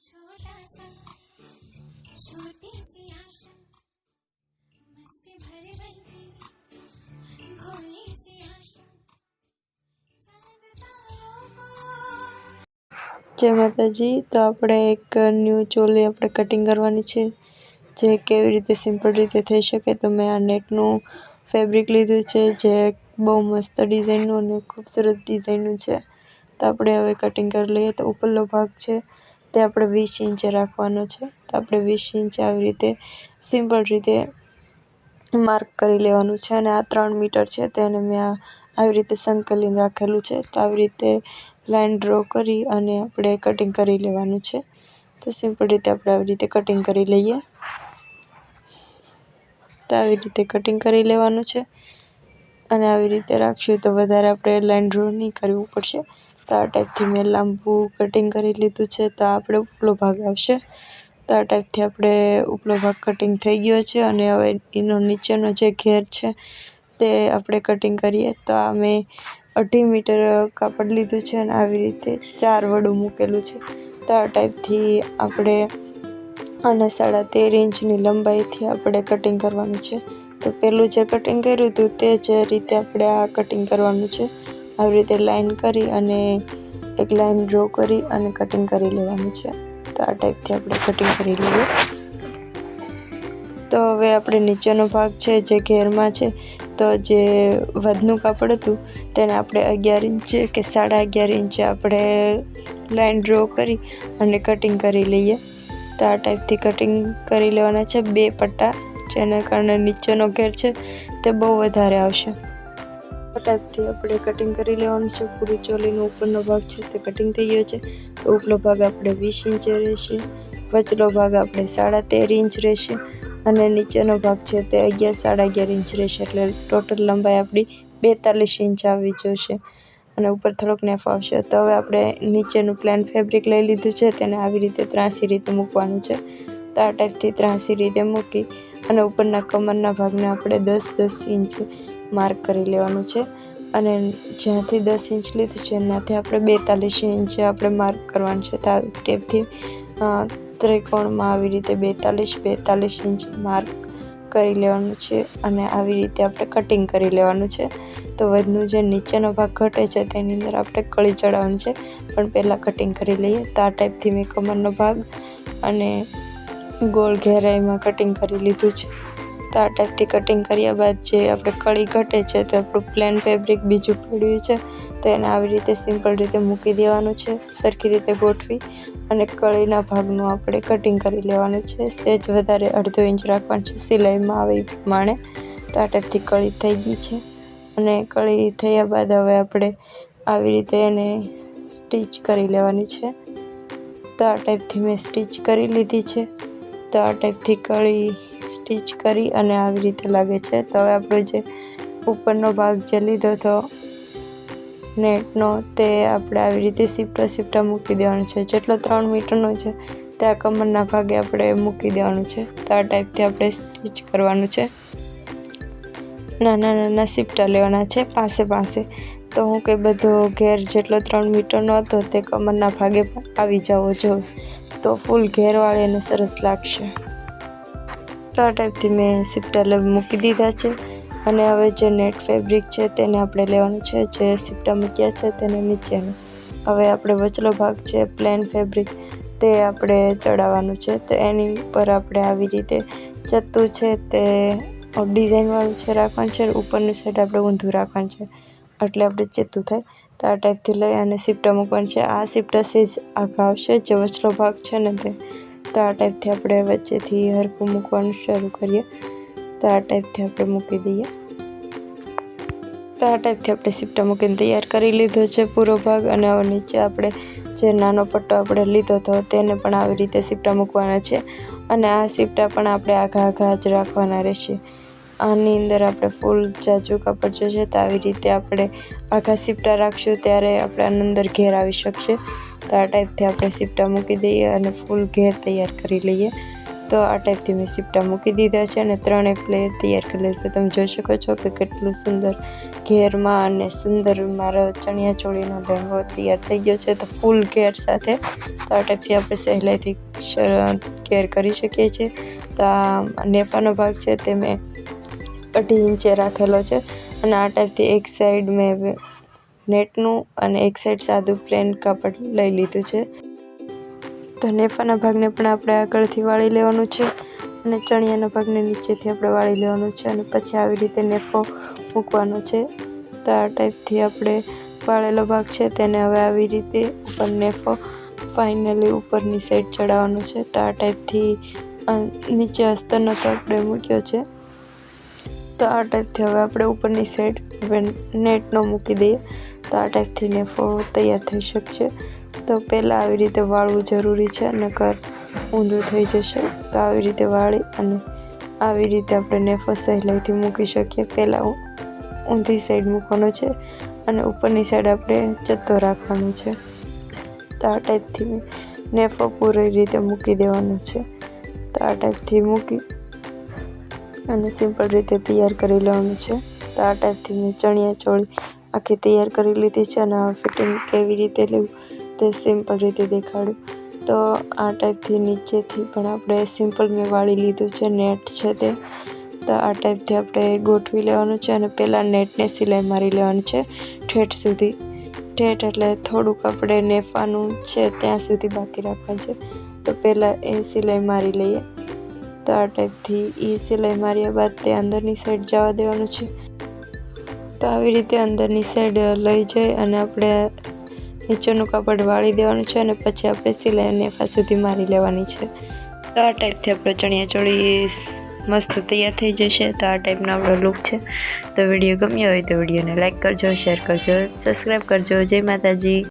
छोटा सा छोटी सी आशा मस्ती भरी बंदी भोली सी आशा चांद तारों को જય માતાજી તો આપણે એક ન્યૂ ચોલી આપણે કટિંગ કરવાની છે જે કેવી રીતે સિમ્પલ રીતે થઈ શકે તો મેં આ નેટનું ફેબ્રિક લીધું છે જે બહુ મસ્ત ડિઝાઇનનું અને ખૂબસૂરત ડિઝાઇનનું છે તો આપણે હવે કટિંગ કરી લઈએ તો ઉપરનો ભાગ છે તે આપણે વીસ ઇંચે રાખવાનો છે. તો આપણે વીસ ઇંચ આવી રીતે સિમ્પલ રીતે માર્ક કરી લેવાનું છે અને આ ત્રણ મીટર છે તેને મેં આ આવી રીતે સંકલિન રાખેલું છે. તો આવી રીતે લાઈન ડ્રો કરી અને આપણે કટિંગ કરી લેવાનું છે. તો સિમ્પલ રીતે આપણે આવી રીતે કટિંગ કરી લઈએ. તો આવી રીતે કટિંગ કરી લેવાનું છે. અને આવી રીતે રાખશું તો વધારે આપણે લાઈન ડ્રો નહીં કરવું પડશે. તો આ ટાઈપથી મેં લાંબુ કટિંગ કરી લીધું છે, તો આપણે ઉપલો ભાગ આવશે. તો આ ટાઈપથી આપણે ઉપલો ભાગ કટિંગ થઈ ગયો છે અને હવે એનો નીચેનો જે ઘેર છે તે આપણે કટિંગ કરીએ. તો આ મેં અઢી મીટર કાપડ લીધું છે અને આવી રીતે ચાર વડું મૂકેલું છે. તો આ ટાઈપથી આપણે અને સાડા તેર ઇંચની લંબાઈથી આપણે કટિંગ કરવાનું છે. તો પહેલું જે કટિંગ કર્યું હતું તે જ રીતે આપણે આ કટિંગ કરવાનું છે. આવી રીતે લાઈન કરી અને એક લાઈન ડ્રો કરી અને કટિંગ કરી લેવાનું છે. તો આ ટાઈપથી આપણે કટિંગ કરી લઈએ. તો હવે આપણે નીચેનો ભાગ છે, જે ઘેરમાં છે, તો જે વધનું કાપડ હતું, તેને આપણે અગિયાર ઇંચે કે સાડા અગિયાર ઇંચે આપણે લાઈન ડ્રો કરી અને કટિંગ કરી લઈએ. તો આ ટાઈપથી કટિંગ કરી લેવાના છે બે પટ્ટા, જેના કારણે નીચેનો ઘેર છે તે બહુ વધારે આવશે. ટાઈપથી આપણે કટિંગ કરી લેવાનું છે. પૂરી ચોલીનો ઉપરનો ભાગ છે તે કટિંગ થઈ ગયો છે. તો ઉપલો ભાગ આપણે વીસ ઇંચે રહેશે. વચલો ભાગ આપણે સાડા તેર ઇંચ રહેશે. અને નીચેનો ભાગ છે તે અગિયાર સાડા અગિયાર ઇંચ રહેશે. એટલે ટોટલ લંબાઈ આપણી બેતાલીસ ઇંચ આવી જશે. અને ઉપર થોડોક નેફ આવશે. તો હવે આપણે નીચેનું પ્લેન ફેબ્રિક લઈ લીધું છે. તેને આવી રીતે ત્રાસી રીતે મૂકવાનું છે. તો આ ટાઈપથી ત્રાસી રીતે મૂકી અને ઉપરના કમરના ભાગને આપણે દસ દસ ઇંચ માર્ક કરી લેવાનું છે. અને જ્યાંથી દસ ઇંચ લીધું છે એનાથી આપણે બેતાલીસ ઇંચ આપણે માર્ક કરવાનું છે. તો ટેપથી ત્રિકોણમાં આવી રીતે બેતાલીસ બેતાલીસ ઇંચ માર્ક કરી લેવાનું છે અને આવી રીતે આપણે કટિંગ કરી લેવાનું છે. તો વધનું જે નીચેનો ભાગ ઘટે છે, તેની અંદર આપણે કળી ચડાવવાનું છે. પણ પહેલાં કટિંગ કરી લઈએ. તો આ ટાઈપથી મેં કમરનો ભાગ અને ગોળ ઘેરાઈમાં કટિંગ કરી લીધું છે. તો આ ટાઈપથી કટિંગ કર્યા બાદ જે આપણે કળી ઘટે છે તો આપણું પ્લેન ફેબ્રિક બીજું પડ્યું છે તો એને આવી રીતે સિમ્પલ રીતે મૂકી દેવાનું છે, સરખી રીતે ગોઠવી અને કળીના ભાગનું આપણે કટિંગ કરી લેવાનું છે. સેજ વધારે અડધો ઇંચ રાખવાનું છે, સિલાઈમાં આવે પ્રમાણે. તો આ ટાઈપથી કળી થઈ ગઈ છે અને કળી થયા બાદ હવે આપણે આવી રીતે એને સ્ટિચ કરી લેવાની છે. તો આ ટાઈપથી મેં સ્ટિચ કરી લીધી છે. તો આ ટાઈપથી કળી સ્ટીચ કરી અને આવી રીતે લાગે છે. તો હવે આપણો જે ઉપરનો ભાગ જે લીધો હતો નેટનો, તે આપણે આવી રીતે સીપટા સીપટા મૂકી દેવાનું છે. જેટલો ત્રણ મીટરનો છે, તે આ કમરના ભાગે આપણે મૂકી દેવાનું છે. તો આ ટાઈપથી આપણે સ્ટીચ કરવાનું છે. નાના નાના સીપટા લેવાના છે પાસે પાસે. તો હું કે બધો ઘેર જેટલો ત્રણ મીટરનો હતો, તે કમરના ભાગે આવી જવો જોઈએ તો ફૂલ ઘેરવાળી અને સરસ લાગશે. તો આ ટાઈપથી મેં સિપ્ટા મૂકી દીધા છે. અને હવે જે નેટ ફેબ્રિક છે તેને આપણે લેવાનું છે. જે સિપ્ટા મૂક્યા છે તેને નીચેનું. હવે આપણે વચલો ભાગ છે, પ્લેન ફેબ્રિક, તે આપણે ચડાવવાનું છે. તો એની ઉપર આપણે આવી રીતે ચત્તું છે તે ડિઝાઇનવાળું છે રાખવાનું છે ઉપરની સાઈડ આપણે ઊંધું રાખવાનું છે. એટલે આપણે ચેતું થાય. તો આ ટાઈપથી લઈ અને સિપ્ટા મૂકવાનું છે. આ સિપ્ટા સેજ આખા આવશે. જે વચલો ભાગ છે ને તે. તો આ ટાઈપથી આપણે વચ્ચેથી હરકું મૂકવાનું શરૂ કરીએ. તો આ ટાઈપથી આપણે મૂકી દઈએ. તો આ ટાઈપથી આપણે સીપટા મૂકીને તૈયાર કરી લીધો છે પૂરો ભાગ. અને હવે નીચે આપણે જે નાનો પટ્ટો આપણે લીધો હતો તેને પણ આવી રીતે સીપટા મૂકવાના છે. અને આ સીપટા પણ આપણે આઘા આઘા જ રાખવાના રહેશે. આની અંદર આપણે ફૂલ જાજુ કાપડ જશે તો આવી રીતે આપણે આખા સીપટા રાખશું ત્યારે આપણે આની અંદર ઘેર આવી શકશે. તો આ ટાઈપથી આપણે સીપટા મૂકી દઈએ અને ફૂલ ઘેર તૈયાર કરી લઈએ. તો આ ટાઈપથી મેં સીપટા મૂકી દીધા છે અને ત્રણેય પ્લેયર તૈયાર કરી લીધું તમે જોઈ શકો છો કે કેટલું સુંદર ઘેરમાં અને સુંદર મારો ચણિયા ચોળીનો લહેંગો તૈયાર થઈ ગયો છે. તો ફૂલ ઘેર સાથે તો આ ટાઈપથી આપણે સહેલાઈથી કેર કરી શકીએ છીએ. તો આ નેપાનો ભાગ છે, તે મેં અઢી ઇંચે રાખેલો છે. અને આ ટાઈપથી એક સાઈડ મેં નેટનું અને એક સાઈડ સાદું પ્લેન કાપડ લઈ લીધું છે. તો નેફાના ભાગને પણ આપણે આગળથી વાળી લેવાનું છે અને ચણિયાના ભાગને નીચેથી આપણે વાળી લેવાનું છે અને પછી આવી રીતે નેફો મૂકવાનો છે. તો આ ટાઈપથી આપણે વાળેલો ભાગ છે તેને હવે આવી રીતે ઉપર નેફો ફાઇનલી ઉપરની સાઈડ ચડાવવાનો છે. તો આ ટાઈપથી નીચે અસ્તરનો તો આપણે મૂક્યો છે. તો આ ટાઈપથી હવે આપણે ઉપરની સાઈડ નેટનો મૂકી દઈએ. તો આ ટાઈપથી નેફો તૈયાર થઈ શકશે તો પહેલાં આવી રીતે વાળવું જરૂરી છે, નકર ઊંધું થઈ જશે. તો આવી રીતે વાળી અને આવી રીતે આપણે નેફો સહેલાઈથી મૂકી શકીએ. પહેલાં ઊંધી સાઈડ મૂકવાનો છે અને ઉપરની સાઈડ આપણે જતો રાખવાનો છે. તો આ ટાઈપથી નેફો પૂરી રીતે મૂકી દેવાનો છે. તો આ ટાઈપથી મૂકી અને સિમ્પલ રીતે તૈયાર કરી લેવાનું છે. તો આ ટાઈપથી મેં ચણિયા ચોળી આખી તૈયાર કરી લીધી છે અને ફિટિંગ કેવી રીતે લેવું તે સિમ્પલ રીતે દેખાડું તો આ ટાઈપથી નીચેથી પણ આપણે સિમ્પલ મેં વાળી લીધું છે નેટ છે તે. તો આ ટાઈપથી આપણે ગોઠવી લેવાનું છે અને પહેલાં નેટને સિલાઈ મારી લેવાની છે ઠેઠ સુધી. ઠેઠ એટલે થોડુંક આપણે નેફાનું છે ત્યાં સુધી બાકી રાખવાનું છે. તો પહેલાં એ સિલાઈ મારી લઈએ. તો આ ટાઈપથી એ સિલાઈ માર્યા બાદ તે અંદરની સાઈડ જવા દેવાનું છે. તો આવી રીતે અંદરની સાઈડ લઈ જઈ અને આપણે નીચેનું કાપડ વાળી દેવાનું છે અને પછી આપણે સિલાઈ નેફા સુધી મારી લેવાની છે. તો આ ટાઈપથી આપણે ચણિયા ચોળી મસ્ત તૈયાર થઈ જશે. તો આ ટાઈપનો આપણો લુક છે. તો વીડિયો ગમ્યો હોય તો વિડીયોને લાઇક કરજો શેર કરજો સબસ્ક્રાઈબ કરજો. જય માતાજી.